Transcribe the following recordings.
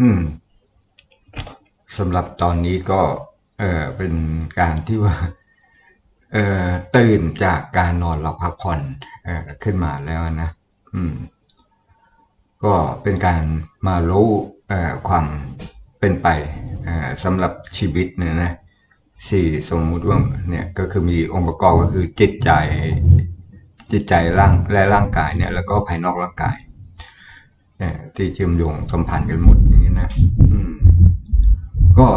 อืมสำหรับตอนนี้ก็ เออเป็นการที่ว่า เออตื่นจากการนอนหลับพักผ่อนเออขึ้นมาแล้วนะ อืม ก็เป็นการมารู้เอ่อความเป็นไปเอ่อสำหรับชีวิตเนี่ยนะสี่สมมุติว่าเนี่ยก็คือมีองค์ประกอบก็คือจิตใจจิตใจร่างและร่างกายเนี่ย แล้วก็ภายนอกร่างกายเนี่ยที่เชื่อมโยงสัมพันธ์กันหมด นะอืม ก็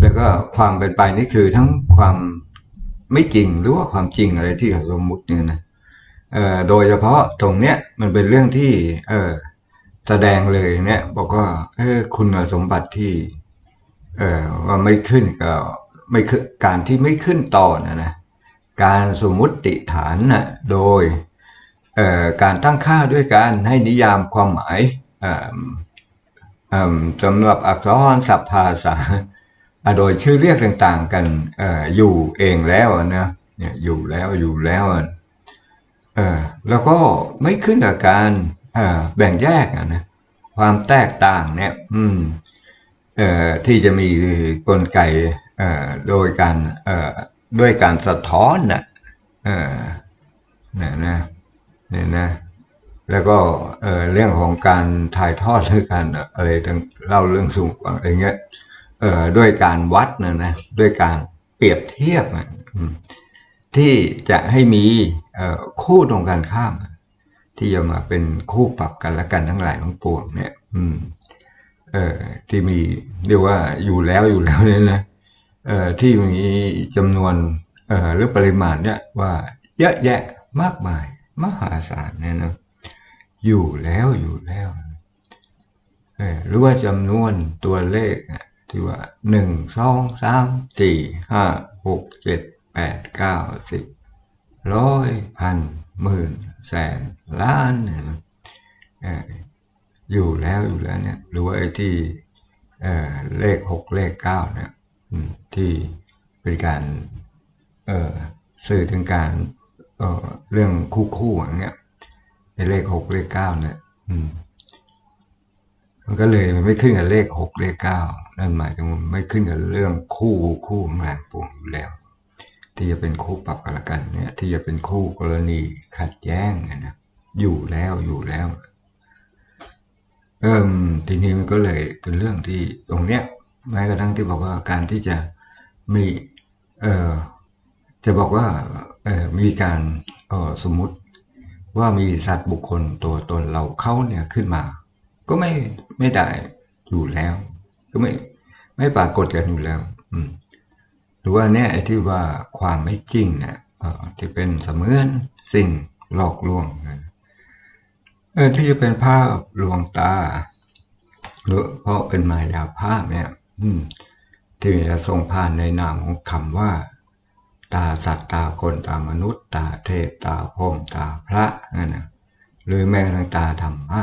แล้วก็ความเป็นไปนี่คือทั้งความไม่จริงหรือว่าความจริงอะไรที่สมมุติเนี่ยนะเอ่อโดยเฉพาะตรงเนี้ยมันเป็นเรื่องที่ เออแสดงเลยเนี่ย บอกว่า เออคุณสมบัติที่ เออว่าไม่ขึ้นก็ไม่ขึ้นการที่ไม่ขึ้นต่อนะนะการสมมุติฐานนะโดยเออการตั้งค่าด้วยการให้นิยามความหมายเออ สำหรับอักษรศัพท์ภาษาอะโดยชื่อเรียกต่างๆกันออยู่เองแล้วนะเนี่ยอยู่แล้วอยู่แล้วเออแล้วก็ไม่ขึ้นกับการแบ่งแยกนะความแตกต่างเนี่ยอืมเอ่อที่จะมีกลไกเอ่อโดยการเอ่อด้วยการสะท้อนน่ะเออนี่นะเนี่ยนะ แล้วก็เออเรื่องของการถ่ายทอดหรือการอะไรต่างเล่าเรื่องสูงอะไรเงี้ยเอ่อด้วยการวัดนะนะด้วยการเปรียบเทียบอะที่จะให้มีคู่ตรงกันข้าม ที่จะมาเป็นคู่ปรับกันและกันทั้งหลายทั้งปวงเนี่ย อืมเอ่อที่มีเรียกว่าอยู่แล้วอยู่แล้วเนี่ยนะเอ่อที่มีจำนวนเอ่อหรือปริมาณเนี่ยว่าเยอะแยะมากมายมหาศาลเนี่ยนะ อยู่แล้วอยู่แล้วหรือว่าจำนวนตัวเลขที่ว่าหนึ่งสองสามสี่ห้าหกเจ็ดแปดเก้าสิบร้อยพันหมื่นแสนล้านเนี่ยอยู่แล้วอยู่แล้วเนี่ยหรือว่าไอ้ที่เเลขหกเลขเก้าเนี่ยที่เป็นการสื่อถึงการเเรื่องคู่คู่อย่างเงี้ย เลขหกเลขเก้าเนี่ย อืม มันก็เลยมันไม่ขึ้นกับเลขหกเลขเก้านั่นหมายถึงมันไม่ขึ้นกับเรื่องคู่คู่ของแรงปวงอยู่แล้ว ที่จะเป็นคู่ปรับกันละกัน เนี่ย ที่จะเป็นคู่กรณีขัดแย้งนะอยู่แล้วอยู่แล้วเอิ่มทีนี้มันก็เลยเป็นเรื่องที่ตรงเนี้ยแม้กระทั่งที่บอกว่าการที่จะมีเออจะบอกว่าเออมีการเออสมมติ ว่ามีสัตว์บุคคลตัวตนเราเขาเนี่ยขึ้นมา ก็ไม่ไม่ได้อยู่แล้ว ก็ไม่ไม่ปรากฏกันอยู่แล้ว อืมหรือว่าเนี่ยไอ้ที่ว่าความไม่จริงเนี่ยที่เป็นเสมือนสิ่งหลอกลวงนะเออที่จะเป็นภาพลวงตาหรือเพราะเป็นมายาภาพเนี่ย อืมที่จะทรงผ่านในนามของคำว่า ตาสัตว์ตาคนตามนุษย์ ตาเทพตาพรมตาพระนั่นนะหรือแม้กระทั่งตาธรรมะ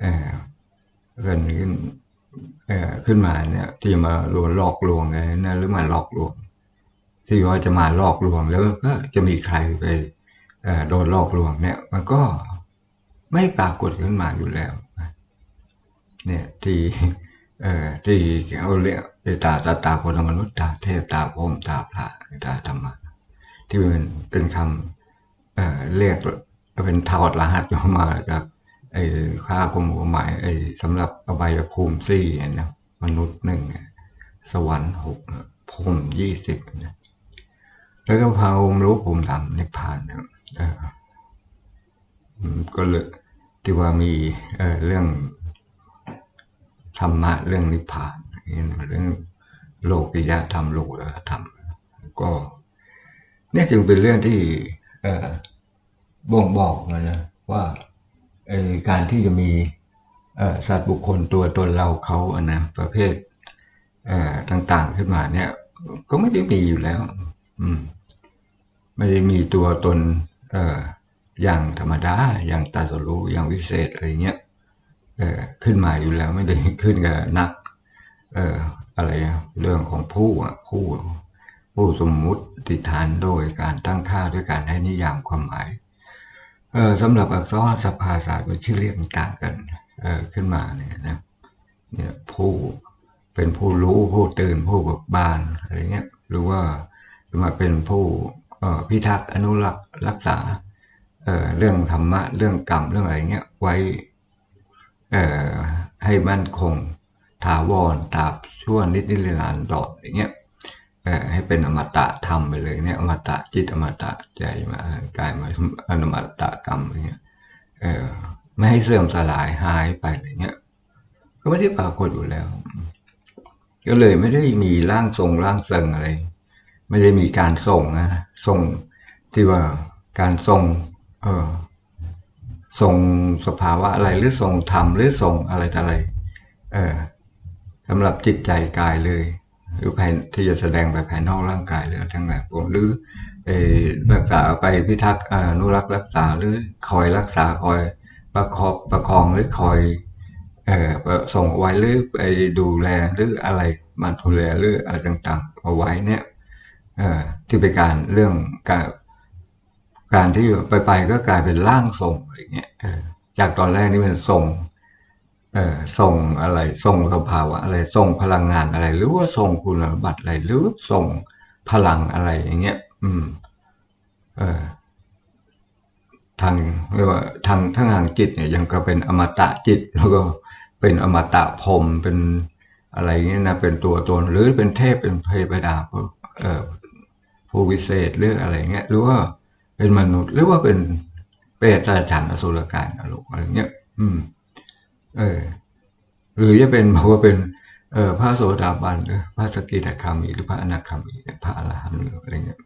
เออเกิดขึ้นเออขึ้นมาเนี่ย ที่มาลวงหลอกลวงไงนะหรือมาหลอกลวง ที่ว่าจะมาหลอกลวงแล้วก็จะมีใครไปโดนหลอกลวงเนี่ย มันก็ไม่ปรากฏขึ้นมาอยู่แล้วเนี่ยที่เอ่อที่เขาเรียก ตาตาตาคนมนุษย์ตาเทพตาพรมตาพระตาธรรมะที่เป็นเป็นคำเอ่อเรียกเป็นถอดรหัสออกมาจากไอ้ค่าความหมายไอ้สำหรับอบายภูมิสี่นะมนุษย์หนึ่งสวรรค์หกพรมยี่สิบนะแล้วก็พาภูมิรู้ภูมิธรรมนิพพานนี่ยเอออืมก็เลยที่ว่ามีเเรื่องธรรมะเรื่องนิพพาน เรื่องโลกิยธรรมโลกธรรมก็เนี่ยจึงเป็นเรื่องที่บ่งบอกนะนะว่าการที่จะมีสัตว์บุคคลตัวตนเราเขาอะนะประเภทเต่าง ๆ ขึ้นมาเนี่ย ก็ไม่ได้มีอยู่แล้ว อืม ไม่ได้มีตัวตนเอ่ออย่างธรรมดา อย่างตรัสรู้อย่างวิเศษอะไรเงี้ยเอ่อขึ้นมาอยู่แล้วไม่ได้ขึ้นกับนัก เอ่ออะไรเรื่องของผู้อะผู้ผู้สมมุติติฐานโดยการตั้งค่าด้วยการให้นิยามความหมายเออสำหรับอักษรสภาษาโดยชื่อเรียกต่างกันเออขึ้นมาเนี่ยนะเนี่ยผู้เป็นผู้รู้ผู้ตื่นผู้เบิกบานอะไรเงี้ยหรือว่ามาเป็นผู้เอ่อพิทักษ์อนุรักษ์รักษาเออเรื่องธรรมะเรื่องกรรมเรื่องอะไรเงี้ยไว้เออให้มั่นคง ถาวรตราบชั่วนิดนิรันดร์ดอกอย่างเงี้ยเออให้เป็นอมตะธรรมไปเลยเนี่ยอมตะจิตอมตะใจมากายมาอนุมตะกรรมอะไรเงี้ยเออไม่ให้เสื่อมสลายหายไปอะไรเงี้ยก็ไม่ได้ปรากฏอยู่แล้ว ก็เลยไม่ได้มีร่างทรงร่างเซิงอะไร ไม่ได้มีการส่งนะส่งที่ว่าการส่งเออส่งสภาวะอะไรหรือส่งธรรมหรือส่งอะไรต่อะไร เออ สำหรับจิตใจกายเลย หรือภายที่จะแสดงไปภายนอกร่างกายเลยทั้งหลายพวกหรือเออรักษาไปพิทักษ์อนุรักษ์รักษาหรือคอยรักษาคอยประคองประคองหรือคอยอ่อส่งไว้หรือไปดูแลหรืออะไรมันดูแลหรืออะไรต่างๆ เอาไว้เนี่ยที่เป็นการเรื่องการการที่ไปไปก็กลายเป็นร่างทรงอะไรเงี้ยจากตอนแรกนี่มันส่ง เออส่งอะไรส่งสภาวะอะไรส่งพลังงานอะไร หรือว่าส่งคุณสมบัติอะไร หรือส่งพลังอะไรอย่างเงี้ย อืม เออทางเรียกว่าทางทั้งทางจิตเนี่ยยังก็เป็นอมตะจิต แล้วก็เป็นอมตะพรมเป็นอะไรเงี้ยนะเป็นตัวตนหรือเป็นเทพเป็นเทพดาผู้เอ่อผู้วิเศษหรืออะไรเงี้ยหรือว่าเป็นมนุษย์หรือว่าเป็นเปรตราชันอสุรกายนรกอะไรเงี้ย อืม เออ หรือจะเป็นบอกว่าเป็น เออพระโสดาบันหรือพระสกิทาคามีหรือพระอนาคามีหรือพระอรหันต์อะไรเงี้ย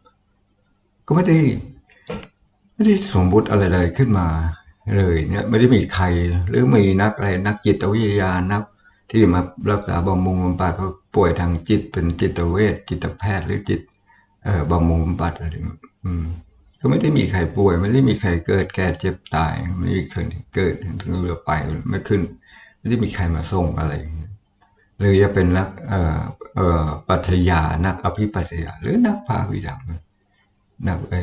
ก็ไม่ได้ไม่ได้สมมุติอะไรเลยขึ้นมาเลยเนี่ยไม่ได้มีใคร หรือมีนักอะไรนักจิตวิทยานัก ที่มารักษาบำรุงบำบัดเขาป่วยทางจิตเป็นจิตเวชจิตแพทย์หรือจิต เอ่อบำรุงบำบัดอะไรอืม ก็ไม่ได้มีใครป่วย ไม่ได้มีใครเกิดแก่เจ็บตาย ไม่มีใครเกิดถึงเรือไปไม่ขึ้น ไม่ได้มีใครมาส่งอะไรหรือจะเป็นนักเอ่อเอ่อปัจญานักอภิปัจญาหรือนักภาวิดังนักไอ้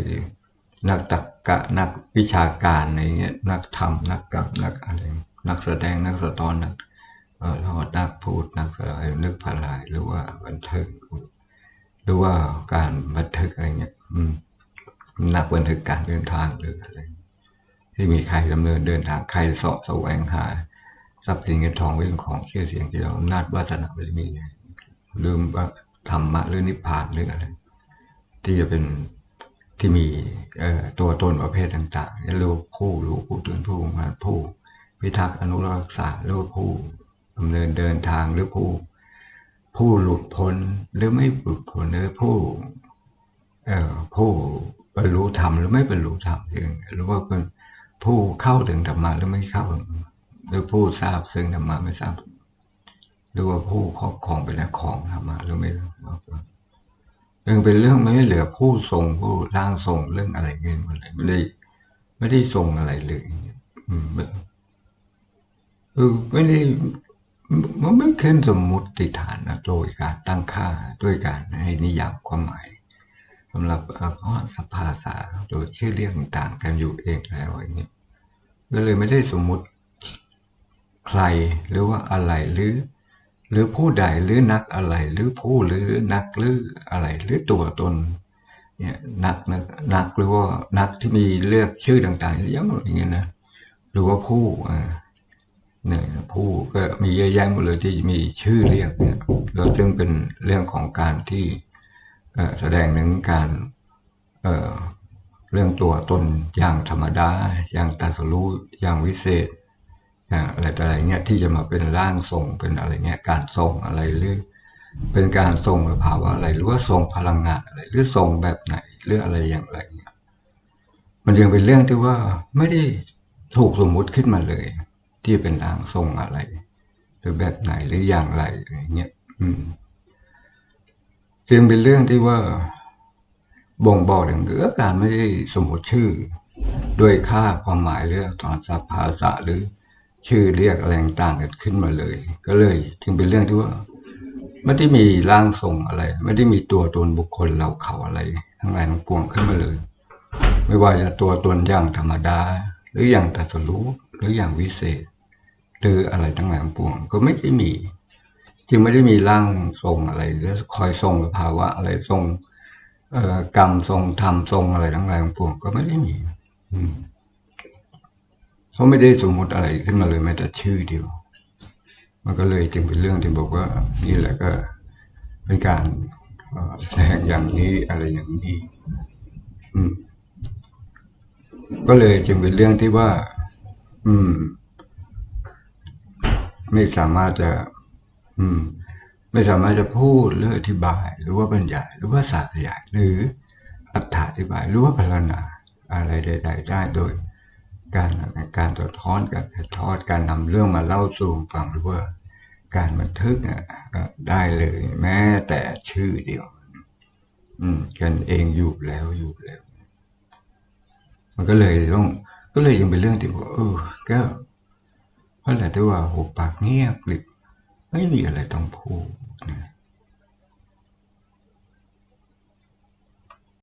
นักตรรกะนักวิชาการอะไรเงี้ยนักธรรมนักกับนักอะไรนักแสดงนักสะท้อนนักเอ่อนักพูดนักอะไรนึกพลายหรือว่าบันเทิงหรือว่าการบันทึกอะไรเงี้ย อืม นักบันทึกการเดินทางหรืออะไรที่มีใครดำเนินเดินทางใครเสาะแสวงหาทรัพย์สินเงินทองเรื่องของชื่อเสียงที่เราอำนาจวาสนาบารมีลืมว่าธรรมะหรือนิพพานหรืออะไร ที่จะเป็นที่มีเอ่อตัวตนประเภทต่างๆรู้ผู้รู้ผู้ตื่นผู้มานผู้ พิทักษ์อนุรักษาหรือผู้ดำเนินเดินทางหรือผู้ ผู้หลุดพ้นหรือไม่หลุดพ้นหรือผู้ เอ่อผู้ บรรลุธรรมหรือไม่บรรลุธรรมเองหรือว่าเป็นผู้เข้าถึงธรรมะหรือไม่เข้าหรือผู้ทราบซึ่งธรรมะไม่ทราบหรือว่าผู้ครอบครองเป็นของธรรมะหรือไม่ยังเป็นเรื่องไม่เหลือผู้ทรงผู้ร่างทรงเรื่องอะไรเงี้ยอะไรไม่ได้ไม่ได้ทรงอะไรเลยอืมเออไม่ได้มันไม่เค้นสมมุติฐานนะโดยการตั้งค่าด้วยการให้นิยามความหมาย สำหรับเพราะสภาษาโดยชื่อเรียกต่างกันอยู่เองแล้วอย่างนี้ก็เลยไม่ได้สมมุติใครหรือว่าอะไรหรือ หรือผู้ใดหรือนักอะไร หรือผู้หรือนักหรืออะไร หรือตัวตนเนี่ยนักนักนักหรือว่านักที่มีเลือกชื่อต่างๆเยอะหมดอย่างเงี้ยนะหรือว่าผู้อ่าเนี่ยผู้ก็มีเยอะแยะหมดเลยที่มีชื่อเรียกเนี่ยแล้วซึ่งเป็นเรื่องของการที่ แสดงถึงการเเรื่องตัวตนอย่างธรรมดา อย่างตัสรู้อย่างวิเศษอะไรต่ออะไรเงี้ยที่จะมาเป็นร่างทรงเป็นอะไรเงี้ยการทรงอะไรหรือเป็นการทรงภาวะอะไรหรือว่าทรงพลังงานอะไรหรือทรงแบบไหนหรืออะไรอย่างไรเงี้ยมันยังเป็นเรื่องที่ว่าไม่ได้ถูกสมมุติขึ้นมาเลย ที่เป็นร่างทรงอะไร หรือแบบไหนหรืออย่างไรอะไรเงี้ยอืม จึงเป็นเรื่องที่ว่า บ่งบอกถึงเรื่องการไม่ได้สมมติชื่อ ด้วยค่าความหมายเรื่องตอนสภาษะหรือชื่อเรียกอะไรต่างกันขึ้นมาเลย ก็เลยจึงเป็นเรื่องที่ว่าไม่ได้มีร่างทรงอะไร ไม่ได้มีตัวตนบุคคลเราเขาอะไร ทั้งหลายทั้งปวงขึ้นมาเลย ไม่ว่าจะตัวตนอย่างธรรมดา หรืออย่างตรัสรู้หรืออย่างวิเศษ หรืออะไรทั้งหลายทั้งปวง ก็ไม่ได้มี จึงไม่ได้มีร่างทรงอะไรหรือคอยทรงภาวะอะไรทรงกรรมทรงธรรมทรงอะไรทั้งหลายทั้งปวงก็ไม่ได้มีเขาไม่ได้สมมติอะไรขึ้นมาเลยแม้แต่ชื่อเดียว มันก็เลยจึงเป็นเรื่องที่บอกว่า นี่แหละก็เป็นการแสดงอย่างนี้อะไรอย่างนี้ อืม ก็เลยจึงเป็นเรื่องที่ว่า อืม ไม่สามารถจะ อืม ไม่สามารถจะพูดหรืออธิบาย หรือว่าบรรยายหรือว่าสาธยาย หรืออธิบายหรือว่าพรรณนาอะไรใด ๆ ได้โดย การการสะท้อนการถ่ายทอดการนำเรื่องมาเล่าสู่ฟังหรือว่าการบันทึกก็ได้เลย แม้แต่ชื่อเดียว อืม กันเองอยู่แล้วอยู่แล้ว มันก็เลยต้องก็เลยยังเป็นเรื่องที่ว่าเออก็เพราะแหละที่ว่าหุบปากเงียบกริบ ไม่มีอะไรต้องพูดนะ